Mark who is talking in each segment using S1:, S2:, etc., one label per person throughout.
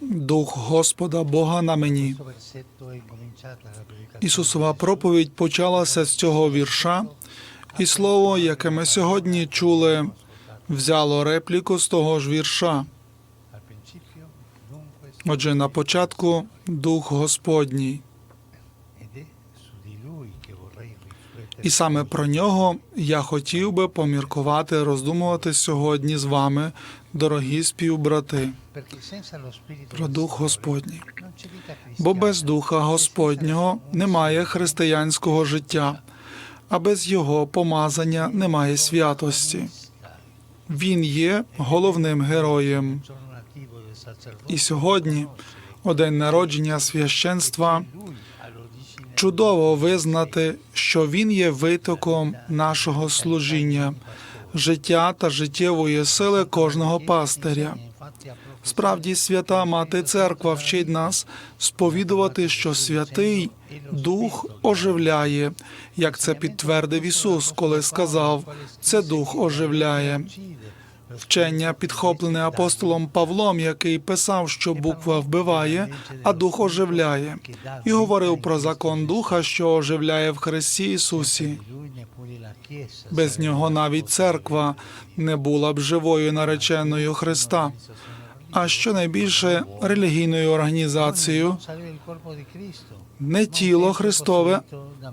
S1: Дух Господа Бога на мені. Ісусова проповідь почалася з цього вірша, і слово, яке ми сьогодні чули, взяло репліку з того ж вірша. Отже, на початку Дух Господній. І саме про нього я хотів би поміркувати, роздумувати сьогодні з вами, дорогі співбрати, про Дух Господній. Бо без Духа Господнього немає християнського життя, а без Його помазання немає святості. Він є головним героєм. І сьогодні, у день народження священства, чудово визнати, що він є витоком нашого служіння, життя та життєвої сили кожного пастиря. Справді, свята мати церква вчить нас сповідувати, що святий Дух оживляє, як це підтвердив Ісус, коли сказав: це Дух оживляє. Вчення підхоплене апостолом Павлом, який писав, що буква вбиває, а дух оживляє, і говорив про закон духа, що оживляє в Христі Ісусі. Без нього навіть церква не була б живою нареченою Христа, а що найбільше релігійною організацією, не тіло Христове,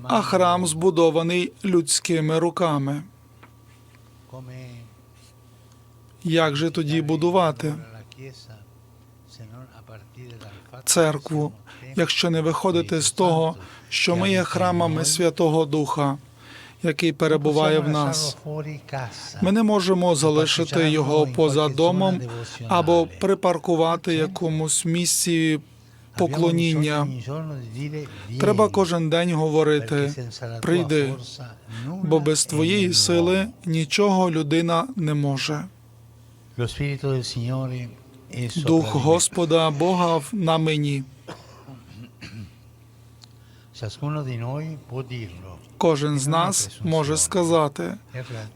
S1: а храм збудований людськими руками. Як же тоді будувати церкву, якщо не виходити з того, що ми є храмами Святого Духа, який перебуває в нас? Ми не можемо залишити його поза домом або припаркувати якомусь місці поклоніння. Треба кожен день говорити прийди, бо без твоєї сили нічого людина не може. Дух Господа Бога на мені. Кожен з нас може сказати,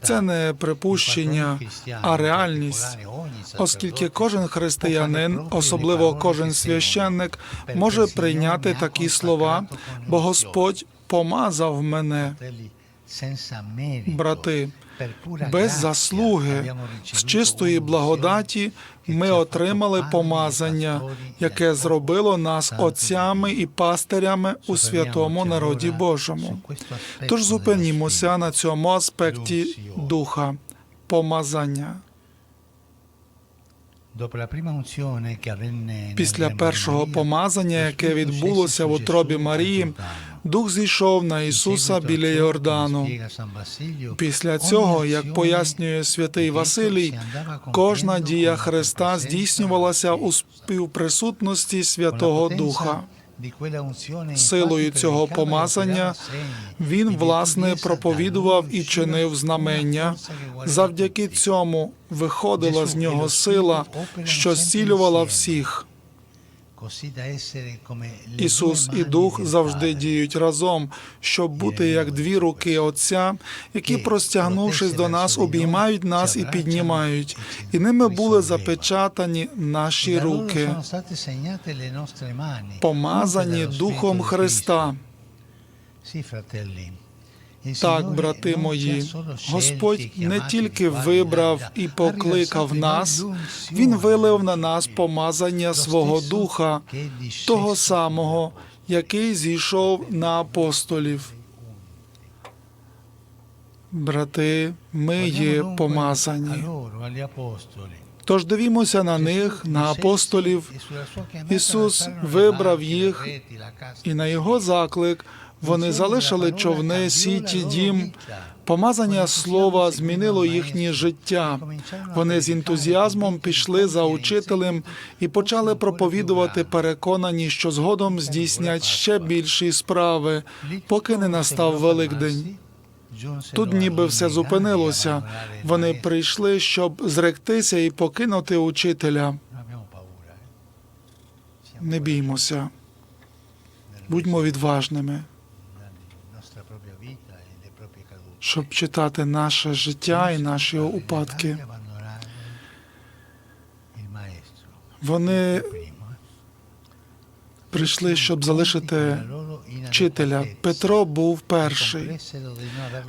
S1: це не припущення, а реальність, оскільки кожен християнин, особливо кожен священник, може прийняти такі слова, бо Господь помазав мене, брати. Без заслуги, з чистої благодаті ми отримали помазання, яке зробило нас отцями і пастирями у святому народі Божому. Тож зупинімося на цьому аспекті духа помазання. Після першого помазання, яке відбулося в утробі Марії, Дух зійшов на Ісуса біля Йордану. Після цього, як пояснює святий Василій, кожна дія Христа здійснювалася у співприсутності Святого Духа. Силою цього помазання Він, власне, проповідував і чинив знамення. Завдяки цьому виходила з нього сила, що зцілювала всіх. Ісус і Дух завжди діють разом, щоб бути як дві руки Отця, які, простягнувшись до нас, обіймають нас і піднімають, і ними були запечатані наші руки, помазані Духом Христа. Так, брати мої, Господь не тільки вибрав і покликав нас, Він вилив на нас помазання свого духа, того самого, який зійшов на апостолів. Брати, ми є помазані. Тож дивімося на них, на апостолів. Ісус вибрав їх, і на його заклик вони залишили човни, сіті, дім. Помазання слова змінило їхнє життя. Вони з ентузіазмом пішли за учителем і почали проповідувати, переконані, що згодом здійснять ще більші справи, поки не настав Великдень. Тут ніби все зупинилося. Вони прийшли, щоб зректися і покинути учителя. Не біймося, будьмо відважними, щоб читати наше життя і наші упадки. Вони прийшли, щоб залишити вчителя. Петро був перший.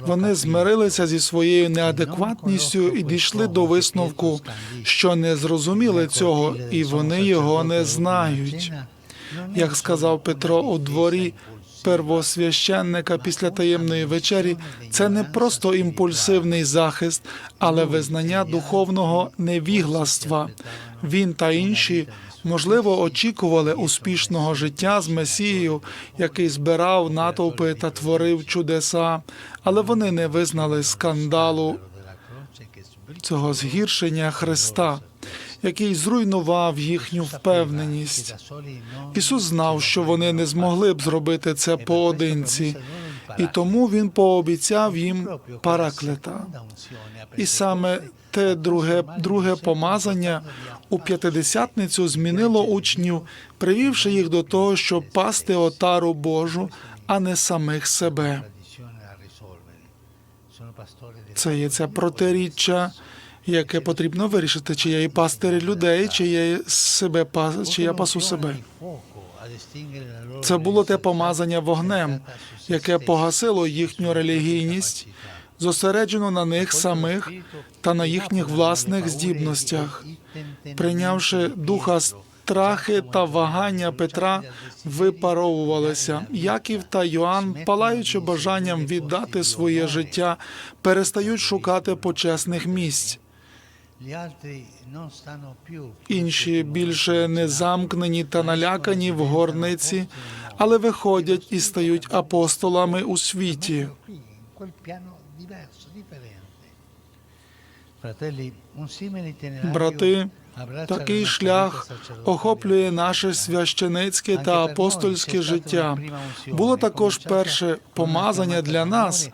S1: Вони змирилися зі своєю неадекватністю і дійшли до висновку, що не зрозуміли цього, і вони його не знають. Як сказав Петро у дворі первосвященника після таємної вечері, це не просто імпульсивний захист, але визнання духовного невігластва. Він та інші можливо очікували успішного життя з Месією, який збирав натовпи та творив чудеса, але вони не визнали скандалу цього згіршення Христа, який зруйнував їхню впевненість. Ісус знав, що вони не змогли б зробити це поодинці, і тому він пообіцяв їм параклета. І саме те друге, друге помазання у п'ятидесятницю змінило учнів, привівши їх до того, щоб пасти отару Божу, а не самих себе. Це є це протиріччя, яке потрібно вирішити, чи я і пастир людей, чи я себе чи я пасу себе. Це було те помазання вогнем, яке погасило їхню релігійність, зосереджено на них самих та на їхніх власних здібностях. Прийнявши духа страхи та вагання Петра, випаровувалися. Яків та Йоанн, палаючи бажанням віддати своє життя, перестають шукати почесних місць. Інші більше не замкнені та налякані в горниці, але виходять і стають апостолами у світі. Брати, такий шлях охоплює наше священицьке та апостольське життя. Було також перше помазання для нас,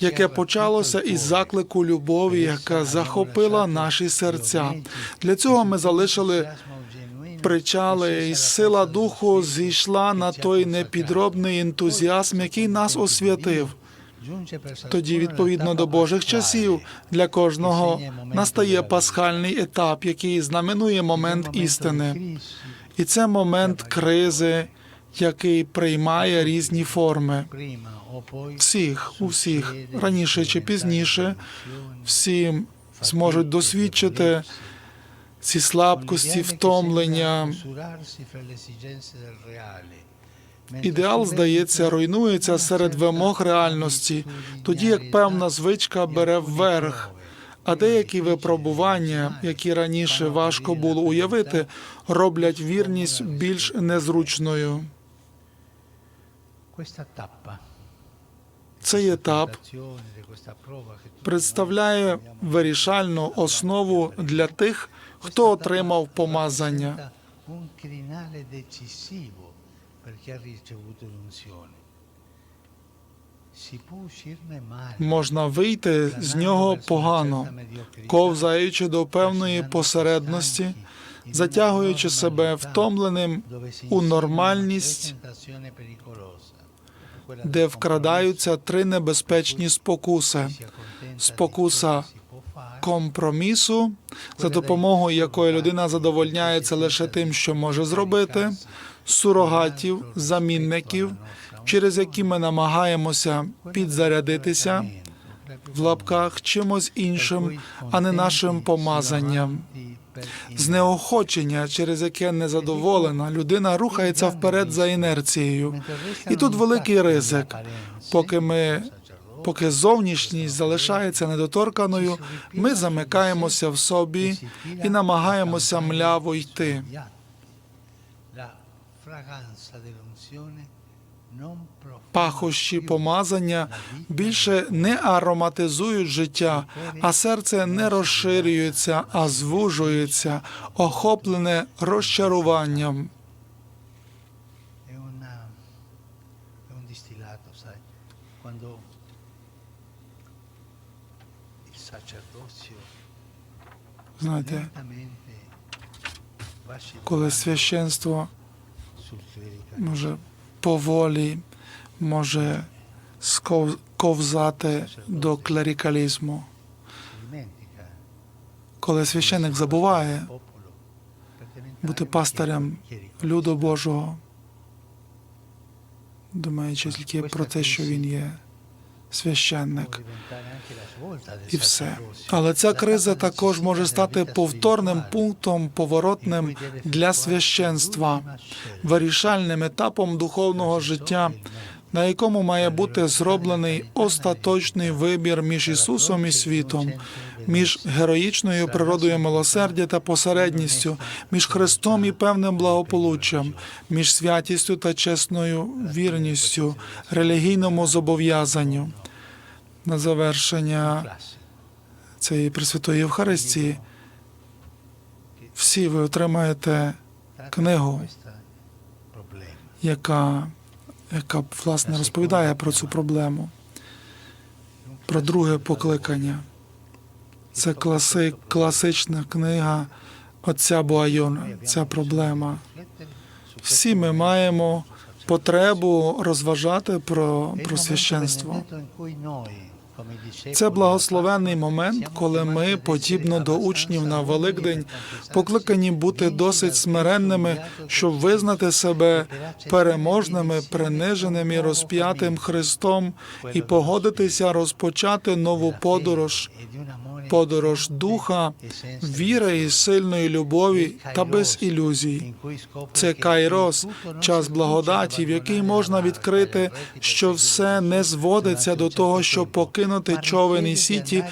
S1: яке почалося із заклику любові, яка захопила наші серця. Для цього ми залишили причали, і сила духу зійшла на той непідробний ентузіазм, який нас освятив. Тоді, відповідно до Божих часів, для кожного настає пасхальний етап, який знаменує момент істини, і це момент кризи, який приймає різні форми. Всіх, у всіх, раніше чи пізніше, всі зможуть досвідчити ці слабкості, втомлення. Ідеал, здається, руйнується серед вимог реальності, тоді як певна звичка бере вверх. А деякі випробування, які раніше важко було уявити, роблять вірність більш незручною. Цей етап представляє вирішальну основу для тих, хто отримав помазання. Можна вийти з нього погано, ковзаючи до певної посередності, затягуючи себе втомленим у нормальність, де вкрадаються три небезпечні спокуси: спокуса компромісу, за допомогою якої людина задовольняється лише тим, що може зробити, сурогатів, замінників, через які ми намагаємося підзарядитися в лапках чимось іншим, а не нашим помазанням. Знеохочення, через яке незадоволена, людина рухається вперед за інерцією. І тут великий ризик, поки ми. Поки зовнішність залишається недоторканою, ми замикаємося в собі і намагаємося мляво йти. Пахощі помазання більше не ароматизують життя, а серце не розширюється, а звужується, охоплене розчаруванням. Знаєте, коли священство може поволі може ковзати до клерикалізму, коли священник забуває бути пастирем люду Божого, думаючи тільки про те, що він є священник. І все. Але ця криза також може стати повторним пунктом поворотним для священства, вирішальним етапом духовного життя, на якому має бути зроблений остаточний вибір між Ісусом і світом, між героїчною природою милосердя та посередністю, між Христом і певним благополуччям, між святістю та чесною вірністю, релігійному зобов'язанню. На завершення цієї Пресвятої Євхаристії всі ви отримаєте книгу, яка, яка власне розповідає про цю проблему, про друге покликання. Це класи, класична книга отця Буайона, ця проблема. Всі ми маємо потребу розважати про, про священство. Це благословенний момент, коли ми, подібно до учнів на Великдень, покликані бути досить смиренними, щоб визнати себе переможними, приниженим і розп'ятим Христом і погодитися розпочати нову подорож, подорож духа, віри і сильної любові та без ілюзій. Це кайрос, час благодаті, в який можна відкрити, що все не зводиться до того, щоб покинути човен і сіті,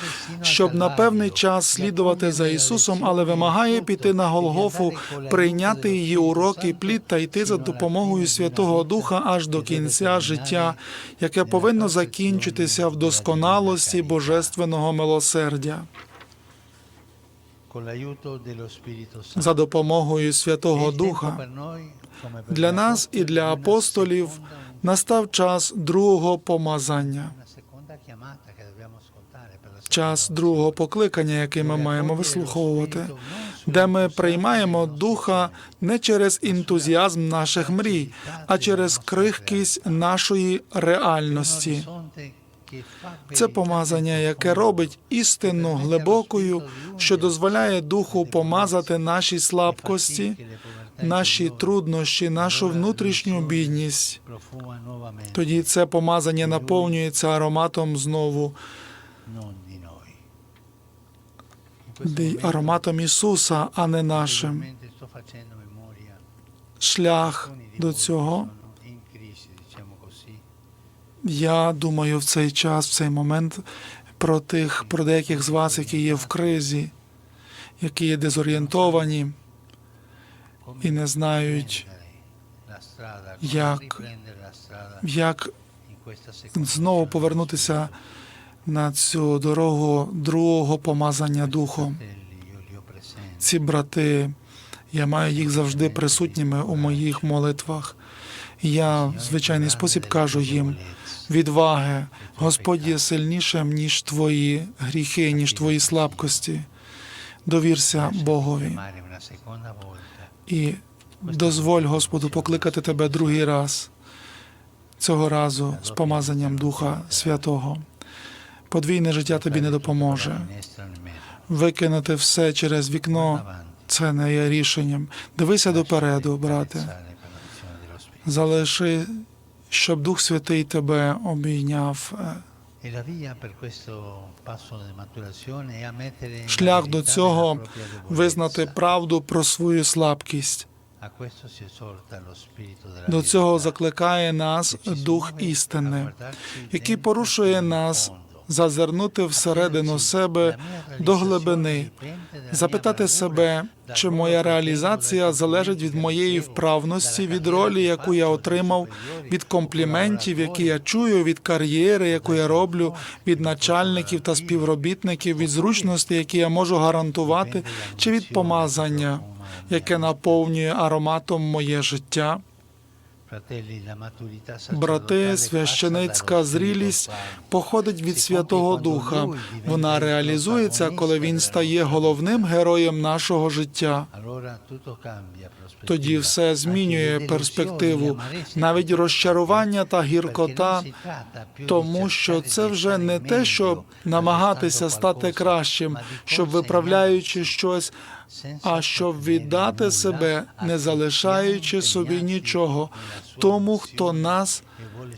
S1: щоб на певний час слідувати за Ісусом, але вимагає піти на Голгофу, прийняти її уроки, плід та йти за допомогою Святого Духа аж до кінця життя, яке повинно закінчитися в досконалості божественного милосердя. За допомогою Святого Духа. для нас і для апостолів настав час другого помазання, час другого покликання, який ми маємо вислуховувати, де ми приймаємо духа не через ентузіазм наших мрій, а через крихкість нашої реальності. Це помазання, яке робить істину глибокою, що дозволяє духу помазати наші слабкості, наші труднощі, нашу внутрішню бідність. Тоді це помазання наповнюється ароматом знову, ароматом Ісуса, а не нашим. Шлях до цього Я думаю в цей час, в цей момент про тих, про деяких з вас, які є в кризі, які є дезорієнтовані і не знають, як, як знову повернутися на цю дорогу другого помазання духом. Ці брати, я маю їх завжди присутніми у моїх молитвах. Я в звичайний спосіб кажу їм відваги. Господь є сильнішим, ніж твої гріхи, ніж твої слабкості. Довірся Богові і дозволь Господу покликати тебе другий раз, цього разу з помазанням Духа Святого. Подвійне життя тобі не допоможе. Викинути все через вікно це не є рішенням. Дивися допереду, брате. Залиши, щоб Дух Святий тебе обійняв. Шлях до цього визнати правду про свою слабкість. До цього закликає нас Дух істини, який порушує нас зазирнути всередину себе до глибини, запитати себе, чи моя реалізація залежить від моєї вправності, від ролі, яку я отримав, від компліментів, які я чую, від кар'єри, яку я роблю, від начальників та співробітників, від зручності, які я можу гарантувати, чи від помазання, яке наповнює ароматом моє життя. Брати, священицька зрілість походить від Святого Духа. Вона реалізується, коли він стає головним героєм нашого життя. Тоді все змінює перспективу, навіть розчарування та гіркота, тому що це вже не те, щоб намагатися стати кращим, щоб виправляючи щось, а щоб віддати себе, не залишаючи собі нічого, тому, хто нас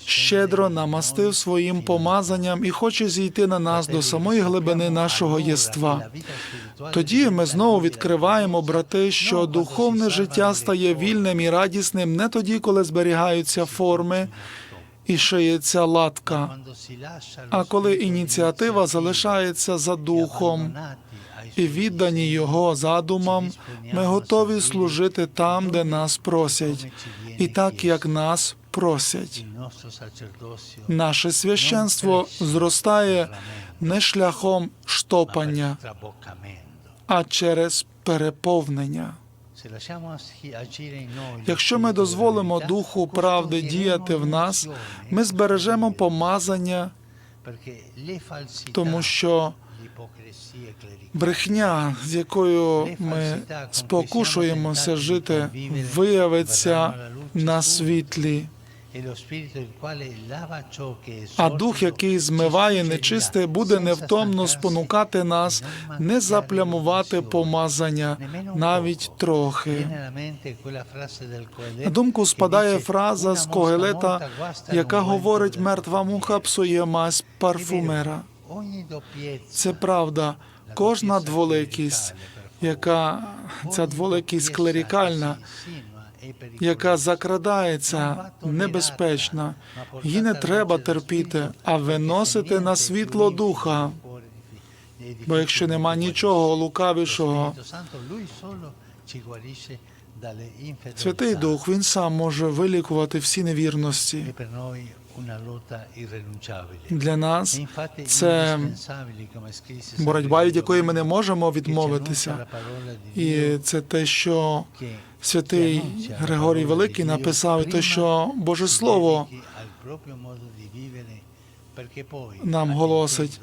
S1: щедро намастив своїм помазанням і хоче зійти на нас до самої глибини нашого єства. Тоді ми знову відкриваємо, брати, що духовне життя стає вільним і радісним не тоді, коли зберігаються форми і шиється латка, а коли ініціатива залишається за духом і віддані його задумам, ми готові служити там, де нас просять, і так як нас просять. Наше священство зростає не шляхом штопання, а через переповнення. Якщо ми дозволимо Духу правди діяти в нас, ми збережемо помазання, тому що брехня, з якою ми спокушуємося жити, виявиться на світлі. А дух, який змиває нечисте, буде невтомно спонукати нас не заплямувати помазання навіть трохи. На думку спадає фраза з Когелета, яка говорить мертва муха псує мазь парфумера. Це правда. Кожна дволикість, яка ця дволикість клерікальна, яка закрадається, небезпечна. Її не треба терпіти, а виносити на світло духа. Бо якщо нема нічого лукавішого, Святий Дух він сам може вилікувати всі невірності. Для нас це боротьба, від якої ми не можемо відмовитися. І це те, що святий Григорій Великий написав, і те, що Боже Слово нам голосить.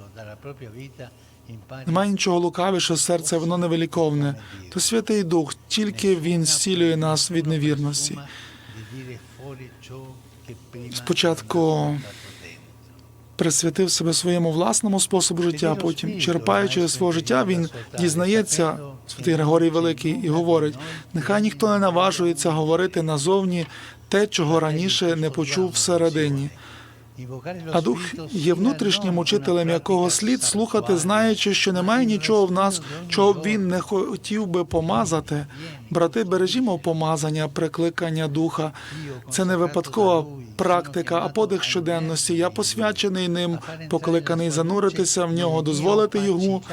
S1: Немає нічого лукавішого, серце воно невеликовне. То Святий Дух, тільки Він зцілює нас від невірності. Спочатку присвятив себе своєму власному способу життя, потім, черпаючи свого життя, він дізнається, святий Григорій Великий, і говорить: нехай ніхто не наважується говорити назовні те, чого раніше не почув всередині. А дух є внутрішнім учителем, якого слід слухати, знаючи, що немає нічого в нас, чого б він не хотів би помазати. Брати, бережімо помазання, прикликання духа. Це не випадкова практика, а подих щоденності. Я посвячений ним, покликаний зануритися в нього, дозволити йому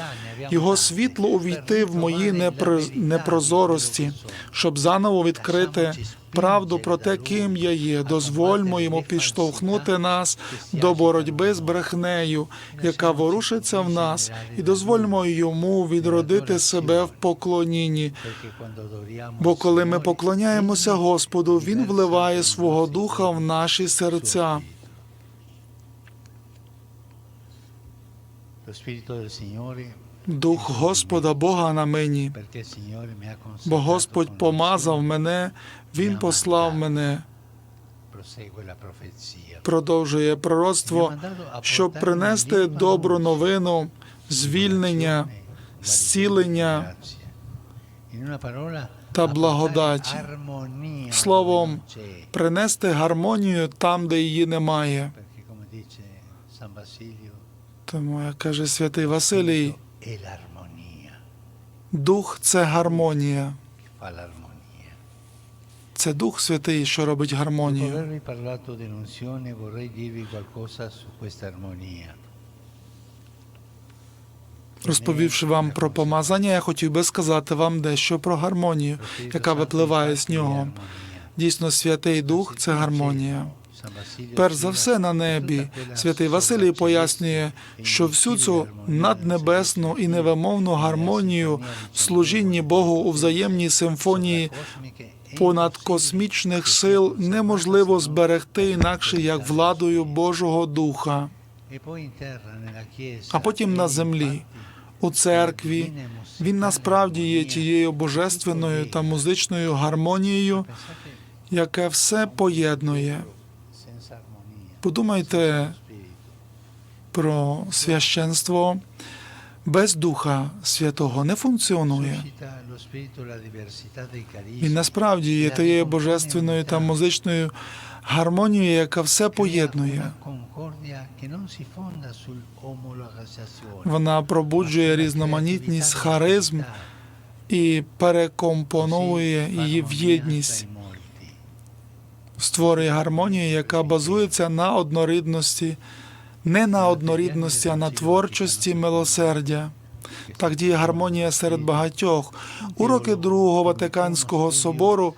S1: його світло увійти в мої непро- непрозорості, щоб заново відкрити правду про те, ким я є. Дозвольмо йому підштовхнути нас до боротьби з брехнею, яка ворушиться в нас, і дозвольмо йому відродити себе в поклонінні. Бо коли ми поклоняємося Господу, Він вливає свого духа в наші серця. Дух Господа Бога на мені, бо Господь помазав мене, Він послав мене. Продовжує пророцтво, щоб принести добру новину, звільнення, зцілення та благодать. Словом, принести гармонію там, де її немає. Тому, як каже святий Василій, дух це гармонія. Це Дух Святий, що робить гармонію. Розповівши вам про помазання, я хотів би сказати вам дещо про гармонію, яка випливає з нього. Дійсно, Святий Дух це гармонія. Перш за все на небі святий Василій пояснює, що всю цю наднебесну і невимовну гармонію в служінні Богу у взаємній симфонії понад космічних сил неможливо зберегти інакше як владою Божого Духа. А потім на землі, у церкві, він насправді є тією божественною та музичною гармонією, яке все поєднує. Подумайте про священство без Духа Святого не функціонує. Він насправді є тією божественною та музичною гармонією, яка все поєднує. Вона пробуджує різноманітність харизм і перекомпоновує її в єдність, створює гармонію, яка базується на однорідності, не на однорідності, а на творчості милосердя. Так діє гармонія серед багатьох. Уроки Другого Ватиканського собору,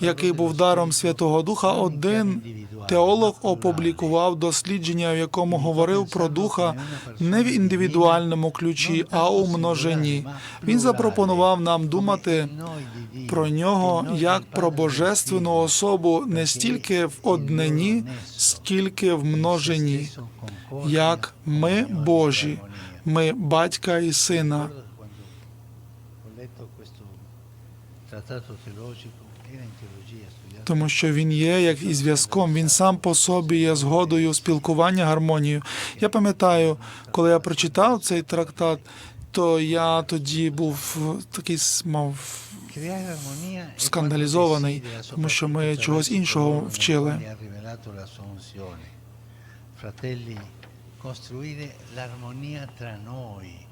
S1: який був даром Святого Духа, один теолог опублікував дослідження, в якому говорив про духа не в індивідуальному ключі, а у множині. Він запропонував нам думати про нього як про божественну особу не стільки в однині, скільки в множині, як ми Божі, ми батька і сина. Тому що він є як і зв'язком, він сам по собі є згодою спілкування, гармонією. Я пам'ятаю, коли я прочитав цей трактат, то я тоді був такий мав Скандалізований, тому що ми чогось іншого вчили.
S2: Costruire l'armonia tra noi.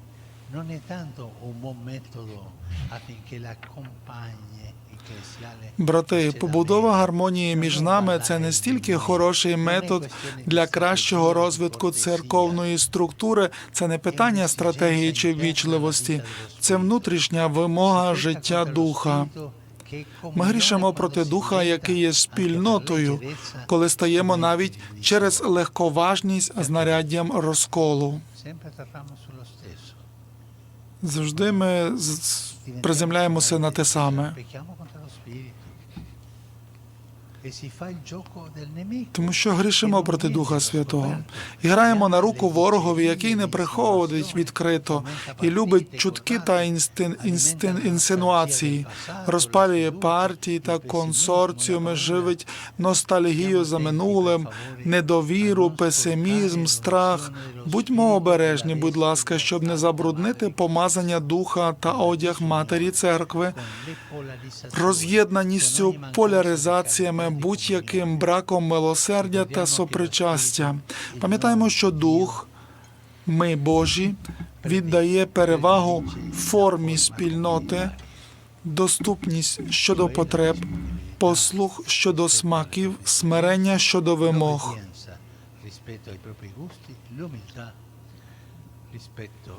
S2: Non è tanto un buon metodo affinché la compagna ecclesiale
S1: Брати, побудова гармонії між нами це не стільки хороший метод для кращого розвитку церковної структури, це не питання стратегії чи вічливості, це внутрішня вимога життя духа. Ми грішимо проти духа, який є спільнотою, коли стаємо навіть через легковажність знаряддям розколу. Завжди ми приземляємося на те саме. Тому що грішимо проти Духа Святого і граємо на руку ворогові, який не приходить відкрито і любить чутки та інстин, інстин, інсинуації, розпалює партії та консорціуми, живить ностальгію за минулим, недовіру, песимізм, страх. Будьмо обережні, будь ласка, щоб не забруднити помазання духа та одяг матері церкви, роз'єднаністю, поляризаціями, будь-яким браком милосердя та сопричастя. Пам'ятаємо, що дух, ми Божі, віддає перевагу формі спільноти, доступність щодо потреб, послух щодо смаків, смирення щодо вимог.
S2: Rispetto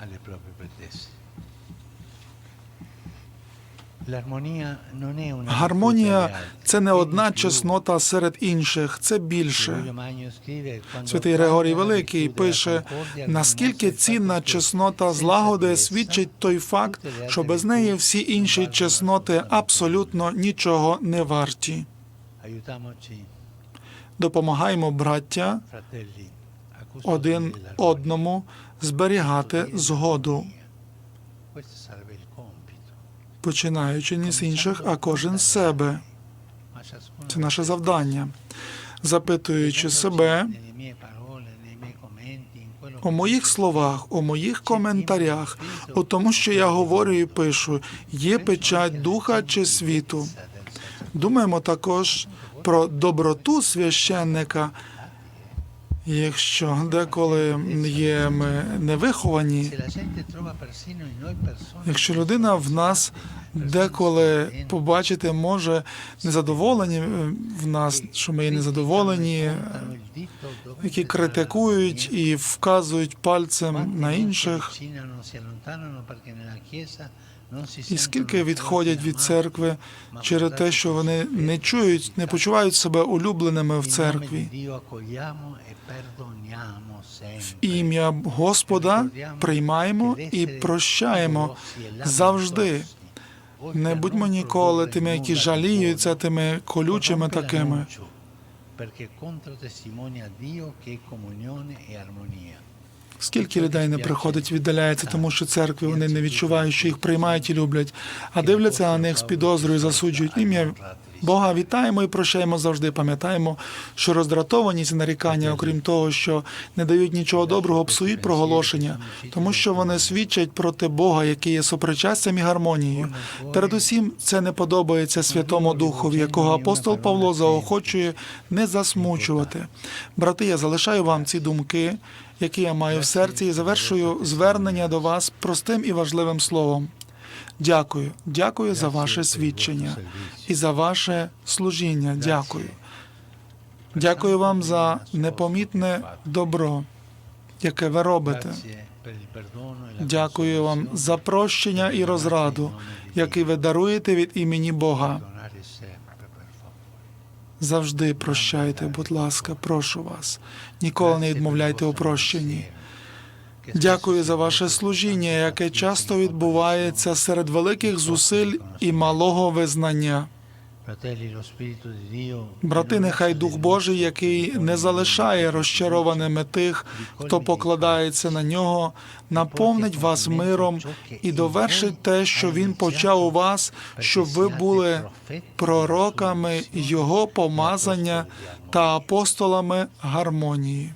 S2: alle proprie pretese. L'armonia non è una
S1: Гармонія це не одна чеснота серед інших, це більше. Святий Григорій Великий пише, наскільки цінна чеснота злагоди свідчить той факт, що без неї всі інші чесноти абсолютно нічого не варті. Допомагаємо, браття, один одному зберігати згоду, починаючи не з інших, а кожен з себе. Це наше завдання. Запитуючи себе у моїх словах, у моїх коментарях, у тому, що я говорю і пишу, є печать духа чи світу. Думаємо також про доброту священника. Якщо деколи є ми невиховані, якщо людина в нас деколи побачити може незадоволені е, в нас, що ми є незадоволені, які критикують і вказують пальцем на інших, і скільки відходять від церкви через те, що вони не чують, не почувають себе улюбленими в церкві.
S2: sempre.
S1: Ім'я Господа приймаємо і прощаємо завжди. Не будьмо ніколи тими, які жаліються, тими колючими такими.
S2: Perché controtestimonia Dio che comunione e armonia.
S1: Скільки людей не приходить, віддаляється, тому що церкви вони не відчувають, що їх приймають і люблять, а дивляться на них з підозрою, засуджують. Ім'я Бога вітаємо і прощаємо завжди. Пам'ятаємо, що роздратованість і нарікання, окрім того, що не дають нічого доброго, псують проголошення, тому що вони свідчать проти Бога, який є сопричастям і гармонією. Передусім, це не подобається Святому Духові, якого апостол Павло заохочує не засмучувати. Брати, я залишаю вам ці думки, які я маю в серці, і завершую звернення до вас простим і важливим словом. Дякую, дякую за ваше свідчення і за ваше служіння. Дякую. Дякую вам за непомітне добро, яке ви робите. Дякую вам за прощення і розраду, який ви даруєте від імені Бога. Завжди прощайте, будь ласка, прошу вас. Ніколи не відмовляйте у прощенні. Дякую за ваше служіння, яке часто відбувається серед великих зусиль і малого визнання. Брати, нехай Дух Божий, який не залишає розчарованими тих, хто покладається на нього, наповнить вас миром і довершить те, що він почав у вас, щоб ви були пророками Його помазання та апостолами гармонії.